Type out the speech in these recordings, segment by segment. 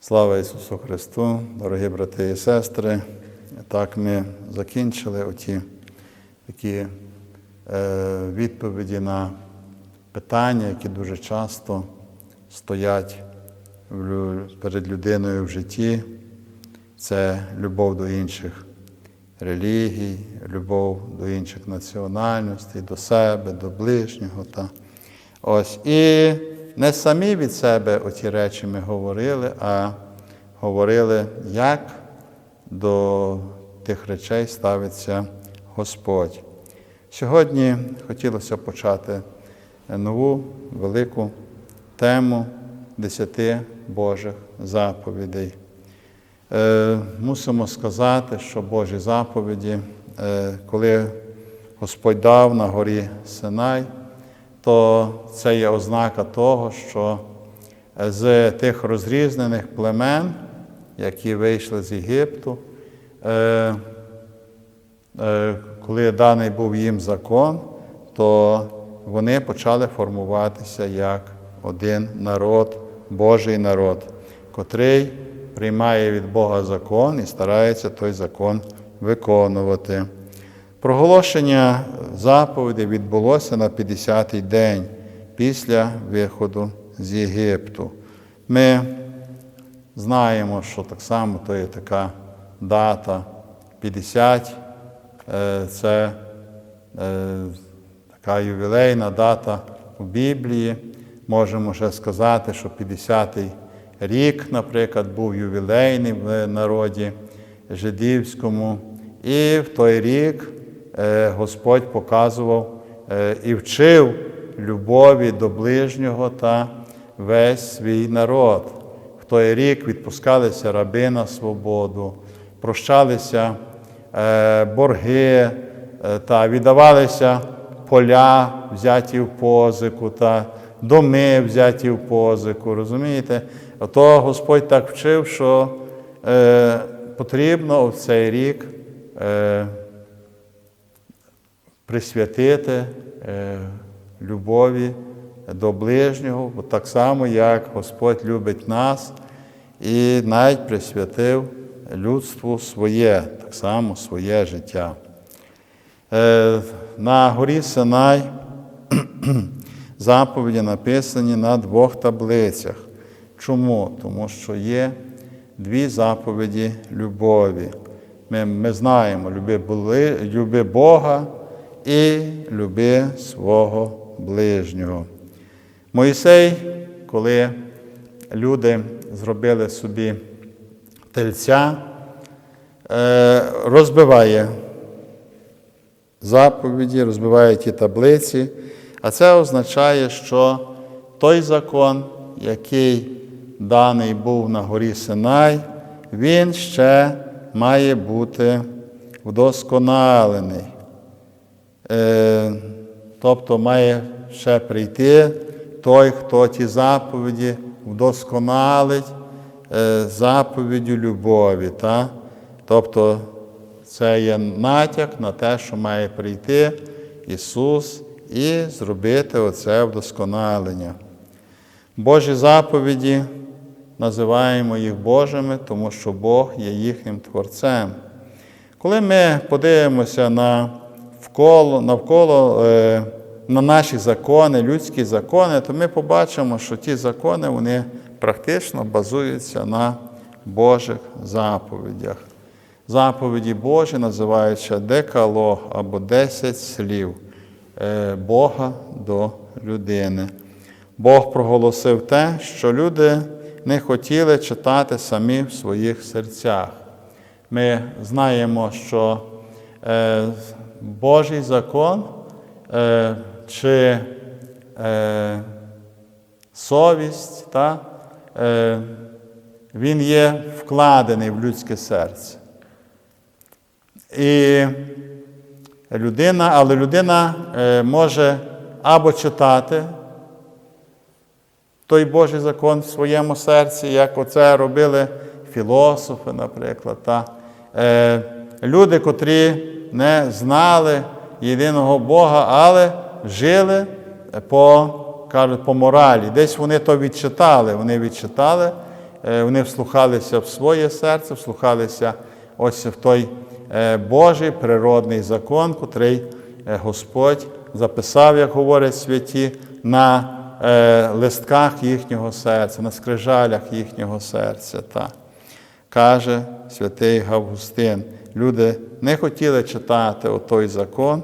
Слава Ісусу Христу, дорогі брати і сестри. Так ми закінчили оті такі е, відповіді на питання, які дуже часто стоять перед людиною в житті. Це любов до інших релігій, любов до інших національностей, до себе, до ближнього. Та. Ось. І не самі від себе оті речі ми говорили, а говорили, як до тих речей ставиться Господь. Сьогодні хотілося почати нову велику тему десяти Божих заповідей. Е, мусимо сказати, що Божі заповіді, е, коли Господь дав на горі Синай, то це є ознака того, що з тих розрізнених племен, які вийшли з Єгипту, е, е, коли даний був їм закон, то вони почали формуватися як один народ, Божий народ, котрий приймає від Бога закон і старається той закон виконувати. Проголошення заповіді відбулося на 50-й день після виходу з Єгипту. Ми знаємо, що так само то є така дата 50, е, це е, така ювілейна дата у Біблії. Можемо ще сказати, що 50-й рік, наприклад, був ювілейний в народі жидівському. І в той рік Господь показував е, і вчив любові до ближнього та весь свій народ. В той рік відпускалися раби на свободу, прощалися е, борги е, та віддавалися поля, взяті в позику, та доми взяті в позику. Розумієте? Ото Господь так вчив, що е, потрібно в цей рік е, присвятити е, любові до ближнього, так само, як Господь любить нас і навіть присвятив людству своє, так само своє життя. Е, На горі Синай заповіді написані на двох таблицях. Чому? Тому що є дві заповіді любові. Ми, ми знаємо, люби, були, люби Бога і люби свого ближнього. Моїсей, коли люди зробили собі тельця, е, розбиває заповіді, розбиває ті таблиці, а це означає, що той закон, який даний був на горі Синай, він ще має бути вдосконалений. Е, тобто має ще прийти той, хто ті заповіді вдосконалить е, заповіддю любові. Та? Тобто це є натяк на те, що має прийти Ісус і зробити оце вдосконалення. Божі заповіді називаємо їх Божими, тому що Бог є їхнім Творцем. Коли ми подивимося на вколо, навколо е, на наші закони, людські закони, то ми побачимо, що ті закони вони практично базуються на Божих заповідях. Заповіді Божі називаються декалог або 10 слів е, Бога до людини. Бог проголосив те, що люди не хотіли читати самі в своїх серцях. Ми знаємо, що е, Божий закон е, чи е, совість, та, е, він є вкладений в людське серце. І людина, але людина е, може або читати той Божий закон в своєму серці, як оце робили філософи, наприклад. Та. Е, люди, котрі не знали єдиного Бога, але жили по, кажуть, по моралі. Десь вони то відчитали, вони відчитали Е, Вони вслухалися в своє серце, вслухалися ось в той е, Божий природний закон, котрий е, Господь записав, як говорять святі, на листках їхнього серця, на скрижалях їхнього серця. Та. Каже святий Августин, люди не хотіли читати той закон,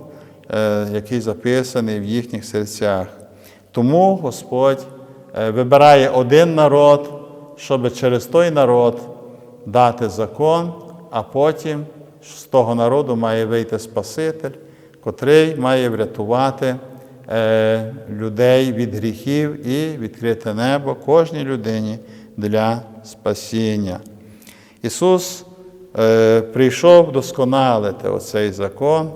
е, який записаний в їхніх серцях. Тому Господь е, вибирає один народ, щоб через той народ дати закон, а потім з того народу має вийти Спаситель, котрий має врятувати е, людей від гріхів і відкрити небо кожній людині для спасіння. Ісус прийшов досконалити оцей закон,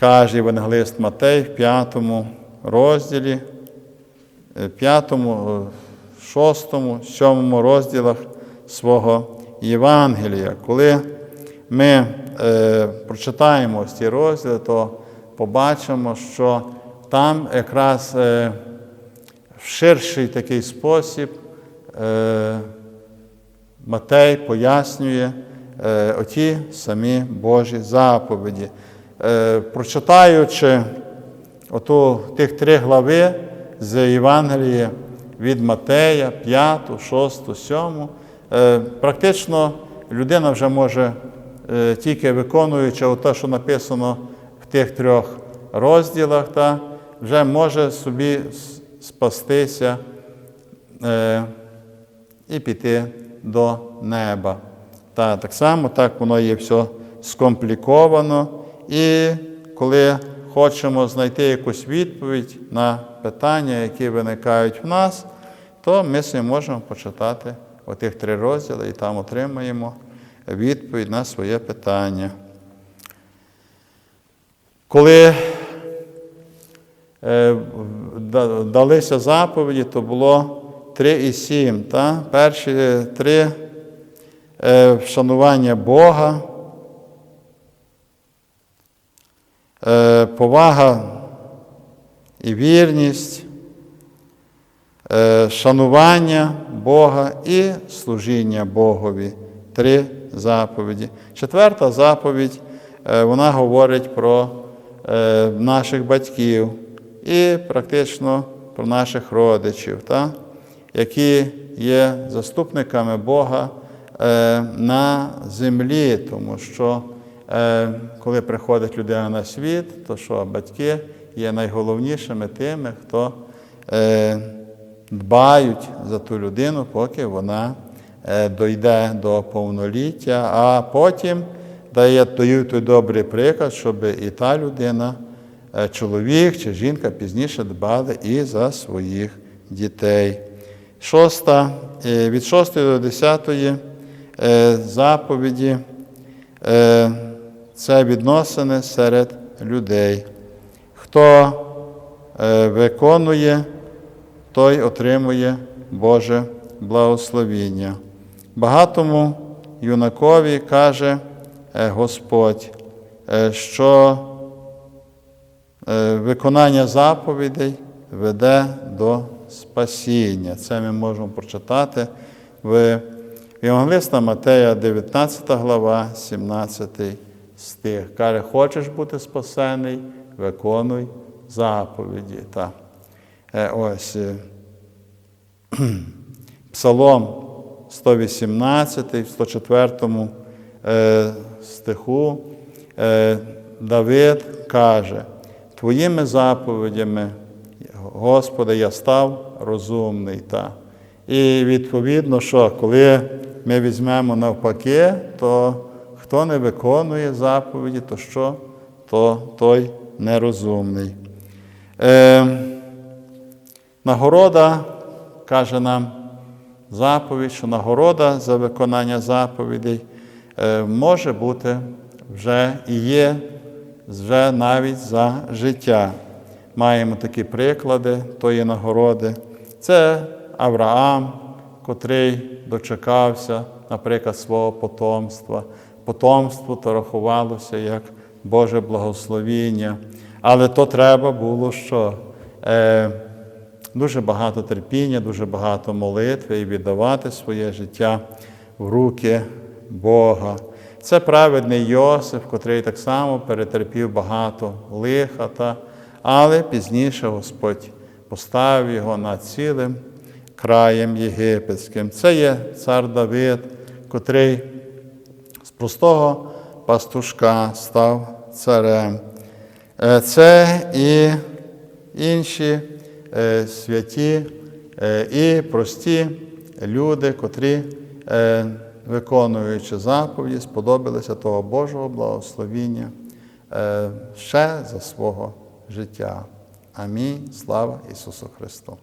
каже Євангелист Матей в п'ятому розділі, е, п'ятому, е, шостому, сьомому розділах свого Євангелія. Коли ми е, прочитаємо ці розділи, то побачимо, що там якраз е, в ширший такий спосіб. Е, Матей пояснює е, оті самі Божі заповіді. Е, прочитаючи оту, тих три глави з Євангелія від Матея, 5, 6, 7, е, практично людина вже може, е, тільки виконуючи те, що написано в тих трьох розділах, та, вже може собі спастися. Е, і піти до неба. Та так само так воно є все скомпліковано. І коли хочемо знайти якусь відповідь на питання, які виникають в нас, то ми собі можемо почитати отих три розділи і там отримаємо відповідь на своє питання. Коли е, далися заповіді, то було 3 і 7. Та? Перші три вшанування Бога, е, повага і вірність, е, шанування Бога і служіння Богові. Три заповіді. Четверта заповідь, е, вона говорить про е, наших батьків і практично про наших родичів, та? які є заступниками Бога е, на землі, тому що е, коли приходить людина на світ, то що батьки є найголовнішими тими, хто е, дбають за ту людину, поки вона е, дойде до повноліття, а потім дає той добрий приклад, щоб і та людина, е, чоловік чи жінка пізніше дбали і за своїх дітей. Шоста, е, від 6 до 10 е, заповіді е, це відносини серед людей. Хто е, виконує, той отримує Боже благословіння. Багатому юнакові каже е, Господь, е, що е, виконання заповідей веде до спасіння. Це ми можемо прочитати в Євангелиста Матея, 19 глава, 17 стих. Каже, хочеш бути спасений, виконуй заповіді. Та. Е, Ось е, Псалом 118, в 104 е, стиху е, Давид каже, Твоїми заповідями, Господи, я став розумний. Та. І відповідно, що коли ми візьмемо навпаки, то хто не виконує заповіді, то що? То той нерозумний. Е, нагорода, каже нам заповідь, що нагорода за виконання заповідей е, може бути вже і є вже навіть за життя. Маємо такі приклади тої нагороди. Це Авраам, котрий дочекався, наприклад, свого потомства. Потомство то рахувалося як Боже благословіння. Але то треба було що? Е, дуже багато терпіння, дуже багато молитви і віддавати своє життя в руки Бога. Це праведний Йосиф, котрий так само перетерпів багато лихата, але пізніше Господь поставив його над цілим краєм єгипетським. Це є цар Давид, котрий з простого пастушка став царем. Е, Це і інші е, святі е, і прості люди, котрі, виконуючи заповіді, сподобалися того Божого благословіння ще за свого життя. Амінь. Слава Ісусу Христу!